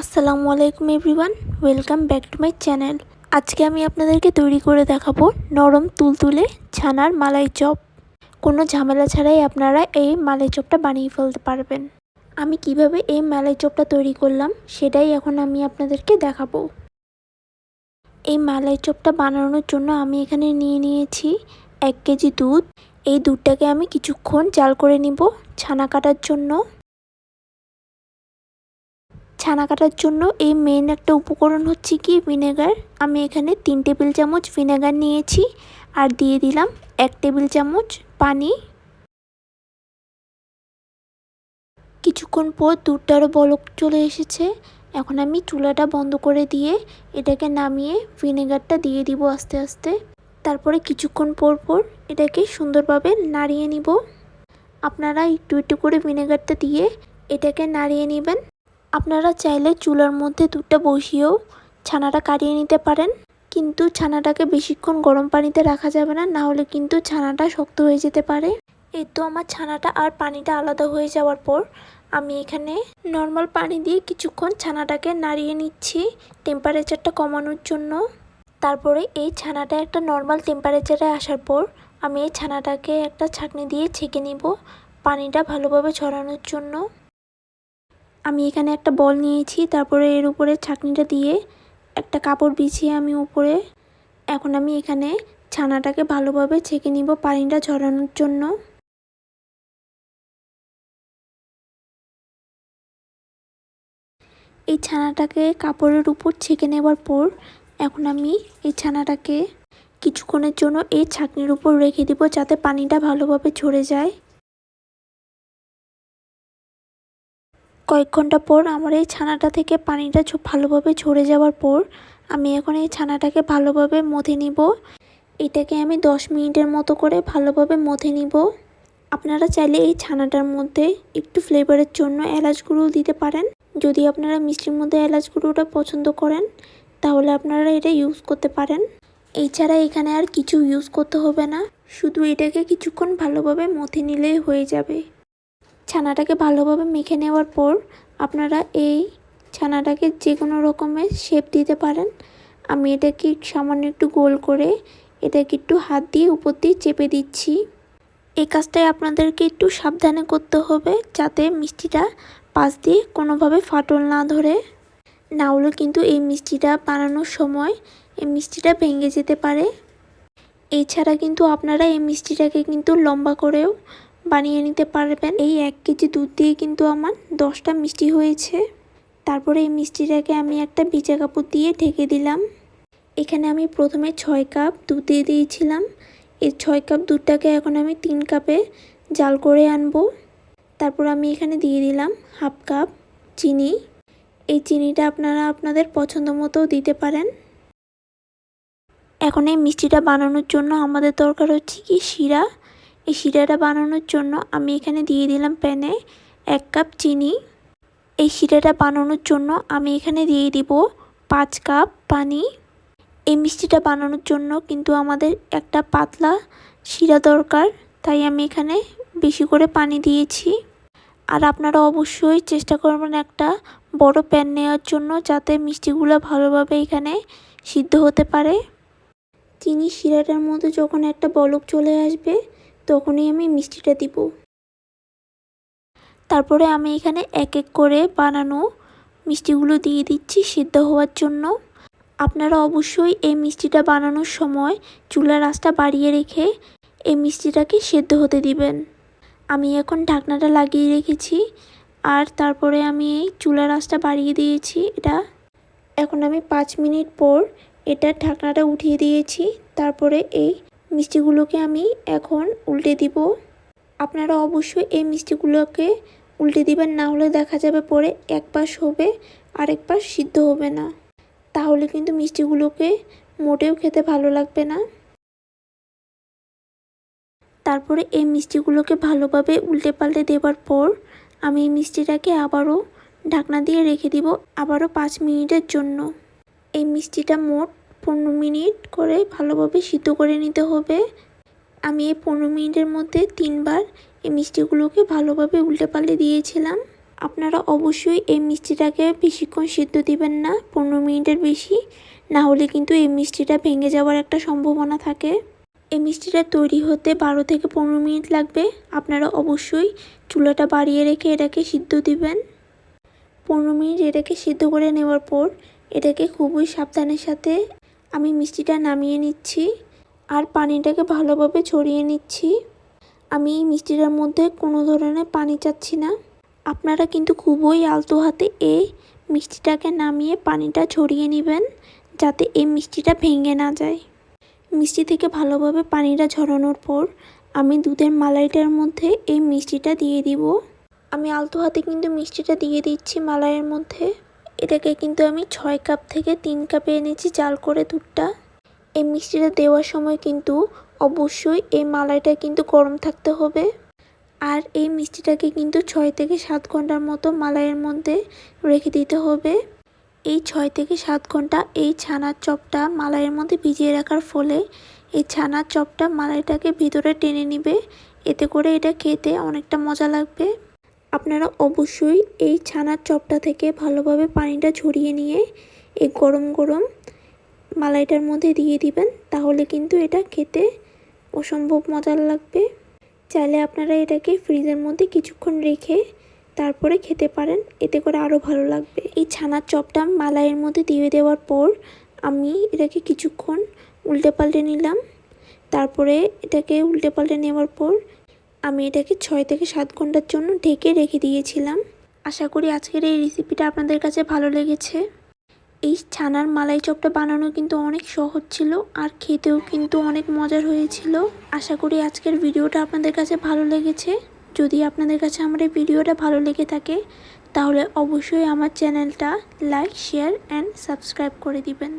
আসসালামু আলাইকুম everyone, welcome back to my channel. আজকে আমি আপনাদেরকে তৈরি করে দেখাবো নরম তুলতুলে ছানার মালাই চপ। কোনো ঝামেলা ছাড়াই আপনারা এই মালাই চপটা বানিয়ে ফেলতে পারবেন। আমি কীভাবে এই মালাই চপটা তৈরি করলাম সেটাই এখন আমি আপনাদেরকে দেখাবো। এই মালাই চপটা বানানোর জন্য আমি এখানে নিয়ে নিয়েছি এক কেজি দুধ। এই দুধটাকে আমি কিছুক্ষণ জাল করে নিব। ছানা কাটার জন্য ছানা কাটার জন্য এই মেন একটা উপকরণ হচ্ছে কি? ভিনেগার আমি এখানে তিন টেবিল চামচ ভিনেগার নিয়েছি আর দিয়ে দিলাম এক টেবিল চামচ পানি। কিছুক্ষণ পর দুধটারও বলক চলে এসেছে। এখন আমি চুলাটা বন্ধ করে দিয়ে এটাকে নামিয়ে ভিনেগারটা দিয়ে দিব আস্তে আস্তে। তারপরে কিছুক্ষণ পর পর এটাকে সুন্দরভাবে নাড়িয়ে নিব। আপনারা একটু একটু করে ভিনেগারটা দিয়ে এটাকে নাড়িয়ে নেবেন। আপনারা চাইলে চুলার মধ্যে দুধটা বসিয়েও ছানাটা কাটিয়ে নিতে পারেন। কিন্তু ছানাটাকে বেশিক্ষণ গরম পানিতে রাখা যাবে না না হলে কিন্তু ছানাটা শক্ত হয়ে যেতে পারে। এই তো আমার ছানাটা আর পানিটা আলাদা হয়ে যাওয়ার পর আমি এখানে নর্মাল পানি দিয়ে কিছুক্ষণ ছানাটাকে নাড়িয়ে নিচ্ছি টেম্পারেচারটা কমানোর জন্য। তারপরে এই ছানাটা একটা নর্মাল টেম্পারেচারে আসার পর আমি এই ছানাটাকে একটা ছাঁকনি দিয়ে ছেঁকে নিব পানিটা ভালোভাবে ছড়ানোর জন্য। আমি এখানে একটা বল নিয়েছি, তারপরে এর উপরে ছাকনিটা দিয়ে একটা কাপড় বিছিয়ে আমি উপরে। এখন আমি এখানে ছানাটাকে ভালোভাবে ছেঁকে নিব পানিটা ঝরানোর জন্য। এই ছানাটাকে কাপড়ের উপর ছেঁকে নেবার পর এখন আমি এই ছানাটাকে কিছুক্ষণের জন্য এই ছাকনির উপর রেখে দিব যাতে পানিটা ভালোভাবে ঝরে যায়। কয়েক ঘণ্টা পর আমার এই ছানাটা থেকে পানিটা ভালোভাবে ঝরে যাওয়ার পর আমি এখন এই ছানাটাকে ভালোভাবে মথে নিব। এটাকে আমি দশ মিনিটের মতো করে ভালোভাবে মথে নিব। আপনারা চাইলে এই ছানাটার মধ্যে একটু ফ্লেভারের জন্য এলাচ গুঁড়ো দিতে পারেন। যদি আপনারা মিষ্টির মধ্যে এলাচ গুঁড়োটা পছন্দ করেন, তাহলে আপনারা এটা ইউজ করতে পারেন। এছাড়া এখানে আর কিছু ইউজ করতে হবে না। শুধু এটাকে কিছুক্ষণ ভালোভাবে মথে নিলেই হয়ে যাবে। ছানাটাকে ভালোভাবে মেখে নেওয়ার পর আপনারা এই ছানাটাকে যে কোনো রকমের শেপ দিতে পারেন। আমি এটাকে সামান্য একটু গোল করে এটাকে একটু হাত দিয়ে উপর দিয়ে চেপে দিচ্ছি। এই কাজটাই আপনাদেরকে একটু সাবধানে করতে হবে যাতে মিষ্টিটা পাশ দিয়ে কোনোভাবে ফাটল না ধরে। না হলে কিন্তু এই মিষ্টিটা বানানোর সময় এই মিষ্টিটা ভেঙে যেতে পারে। এছাড়া কিন্তু আপনারা এই মিষ্টিটাকে কিন্তু লম্বা করেও বানিয়ে নিতে পারবেন। এই এক কেজি দুধ দিয়ে কিন্তু আমার দশটা মিষ্টি হয়েছে। তারপরে এই মিষ্টিটাকে আমি একটা ভিজা কাপড় দিয়ে ঢেকে দিলাম। এখানে আমি প্রথমে ছয় কাপ দুধ দিয়ে দিয়েছিলাম। এই ছয় কাপ দুধটাকে এখন আমি তিন কাপে জাল করে আনব। তারপর আমি এখানে দিয়ে দিলাম হাফ কাপ চিনি। এই চিনিটা আপনারা আপনাদের পছন্দ মতো দিতে পারেন। এখন এই মিষ্টিটা বানানোর জন্য আমাদের দরকার হচ্ছে কি শিরা এই শিরাটা বানানোর জন্য আমি এখানে দিয়ে দিলাম প্যানে এক কাপ চিনি। এই শিরাটা বানানোর জন্য আমি এখানে দিয়ে দিব পাঁচ কাপ পানি। এই মিষ্টিটা বানানোর জন্য কিন্তু আমাদের একটা পাতলা শিরা দরকার, তাই আমি এখানে বেশি করে পানি দিয়েছি। আর আপনারা অবশ্যই চেষ্টা করবেন একটা বড় প্যান নেওয়ার জন্য যাতে মিষ্টিগুলো ভালোভাবে এখানে সিদ্ধ হতে পারে। চিনি শিরাটার মধ্যে যখন একটা বলক চলে আসবে তখনই আমি মিষ্টিটা দিব। তারপরে আমি এখানে এক এক করে বানানো মিষ্টিগুলো দিয়ে দিচ্ছি সিদ্ধ হওয়ার জন্য। আপনারা অবশ্যই এই মিষ্টিটা বানানোর সময় চুলার আঁচটা বাড়িয়ে রেখে এই মিষ্টিটাকে সেদ্ধ হতে দিবেন। আমি এখন ঢাকনাটা লাগিয়ে রেখেছি আর তারপরে আমি এই চুলার আঁচটা বাড়িয়ে দিয়েছি এটা। এখন আমি পাঁচ মিনিট পর এটা ঢাকনাটা উঠিয়ে দিয়েছি। তারপরে এই মিষ্টিগুলোকে আমি এখন উল্টে দিব। আপনারা অবশ্যই এই মিষ্টিগুলোকে উল্টে দিবেন, না হলে দেখা যাবে পরে এক পাশ হবে, আরেক পাশ সিদ্ধ হবে না। তাহলে কিন্তু মিষ্টিগুলোকে মোটেও খেতে ভালো লাগবে না। তারপরে এই মিষ্টিগুলোকে ভালোভাবে উল্টে পাল্টে দেওয়ার পর আমি এই মিষ্টিটাকে আবারও ঢাকনা দিয়ে রেখে দিব, আবারও পাঁচ মিনিটের জন্য। এই মিষ্টিটা মোট পনেরো মিনিট করে ভালোভাবে সিদ্ধ করে নিতে হবে। আমি এই পনেরো মিনিটের মধ্যে তিনবার এই মিষ্টিগুলোকে ভালোভাবে উল্টে পাল্টে দিয়েছিলাম। আপনারা অবশ্যই এই মিষ্টিটাকে বেশিক্ষণ সিদ্ধ দিবেন না, পনেরো মিনিটের বেশি। না হলে কিন্তু এই মিষ্টিটা ভেঙে যাওয়ার একটা সম্ভাবনা থাকে। এই মিষ্টিটা তৈরি হতে বারো থেকে পনেরো মিনিট লাগবে। আপনারা অবশ্যই চুলাটা বাড়িয়ে রেখে এটাকে সিদ্ধ দিবেন। পনেরো মিনিট এটাকে সিদ্ধ করে নেওয়ার পর এটাকে খুবই সাবধানের সাথে আমি মিষ্টিটা নামিয়ে নিচ্ছি আর পানিটাকে ভালোভাবে ছড়িয়ে নিচ্ছি। আমি এই মিষ্টিটার মধ্যে কোনো ধরনের পানি চাচ্ছি না। আপনারা কিন্তু খুবই আলতো হাতে এই মিষ্টিটাকে নামিয়ে পানিটা ছড়িয়ে নেবেন যাতে এই মিষ্টিটা ভেঙে না যায়। মিষ্টি থেকে ভালোভাবে পানিটা ঝরানোর পর আমি দুধের মালাইটার মধ্যে এই মিষ্টিটা দিয়ে দিব। আমি আলতো হাতে কিন্তু মিষ্টিটা দিয়ে দিচ্ছি মালাইয়ের মধ্যে। এটাকে কিন্তু আমি ছয় কাপ থেকে তিন কাপে এনেছি, জাল করে দুধটা। এই মিষ্টিটা দেওয়ার সময় কিন্তু অবশ্যই এই মালাইটা কিন্তু গরম থাকতে হবে। আর এই মিষ্টিটাকে কিন্তু ছয় থেকে সাত ঘণ্টার মতো মালাইয়ের মধ্যে রেখে দিতে হবে। এই ছয় থেকে সাত ঘণ্টা এই ছানার চপটা মালাইয়ের মধ্যে ভিজিয়ে রাখার ফলে এই ছানার চপটা মালাইটাকে ভিতরে টেনে নিবে। এতে করে এটা খেতে অনেকটা মজা লাগবে। আপনারা অবশ্যই এই ছানার চপটা থেকে ভালোভাবে পানিটা ঝরিয়ে নিয়ে এই গরম গরম মালাইটার মধ্যে দিয়ে দিবেন, তাহলে কিন্তু এটা খেতে অসম্ভব মজার লাগবে। চাইলে আপনারা এটাকে ফ্রিজের মধ্যে কিছুক্ষণ রেখে তারপরে খেতে পারেন, এতে করে আরও ভালো লাগবে। এই ছানার চপটা মালাইয়ের মধ্যে দিয়ে দেওয়ার পর আমি এটাকে কিছুক্ষণ উল্টে পাল্টে নিলাম। তারপরে এটাকে উল্টে পাল্টে নেওয়ার পর আমি এটাকে ছয় থেকে সাত ঘণ্টার জন্য ঢেকে রেখে দিয়েছিলাম। আশা করি আজকের এই রেসিপিটা আপনাদের কাছে ভালো লেগেছে। এই ছানার মালাই চপটা বানানো কিন্তু অনেক সহজ ছিল আর খেতেও কিন্তু অনেক মজার হয়েছিল। আশা করি আজকের ভিডিওটা আপনাদের কাছে ভালো লেগেছে। যদি আপনাদের কাছে আমার এই ভিডিওটা ভালো লেগে থাকে, তাহলে অবশ্যই আমার চ্যানেলটা লাইক, শেয়ার অ্যান্ড সাবস্ক্রাইব করে দিবেন।